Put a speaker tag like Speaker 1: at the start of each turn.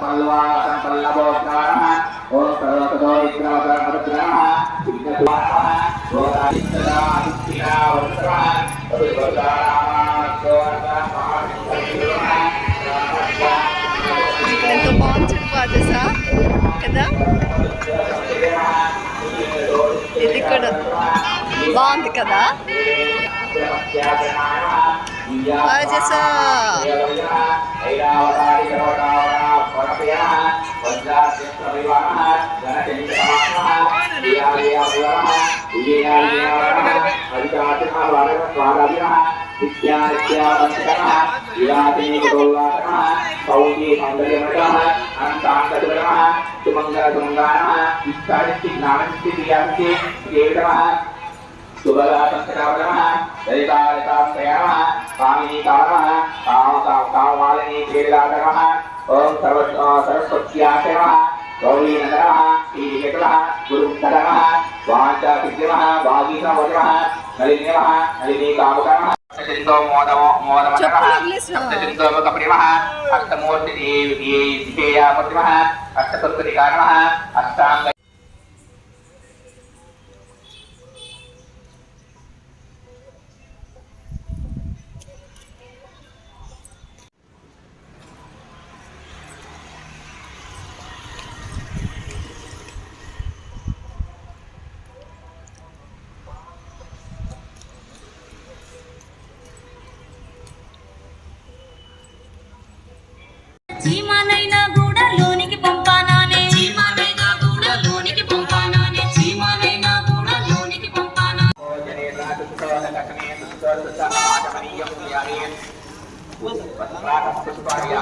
Speaker 1: పల్లవాసం పల్లవో నమః ఓం సర్వతదో విగ్రహ నమః
Speaker 2: బాగుంది చూడు బాజసా కదా ఇది కూడా బాగుంది కదా బాజసా
Speaker 1: సుమంగళ శుభగాతంకరామనమః దైతారితాశ్రయామः కామినీకామనమः కామ కామమాలినీ క్రీడాకరమः ఓం సర్వ సరస్వత్యాశ్రయమः గౌరీనందనమः శ్రీవికటమः గురుంకరమः వాచాసిద్ధిమः వాగీసమోజమः నలిన్యమः నలినీకామకరమः అష్టచరితో మోదమో మోదమనమः
Speaker 2: చెప్పులు వదిలేసినావా?
Speaker 1: అష్టచరితోమకప్రియమः అష్టమూర్తి దిపేయాపతిమः అష్టసత్పతికారణమः అష్టాంగ
Speaker 3: చీమనైనా కూడా లోనికి పంపానానే చీమనైనా కూడా లోనికి పంపానానే చీమనైనా కూడా లోనికి పంపానా
Speaker 1: పుష్పాన్ని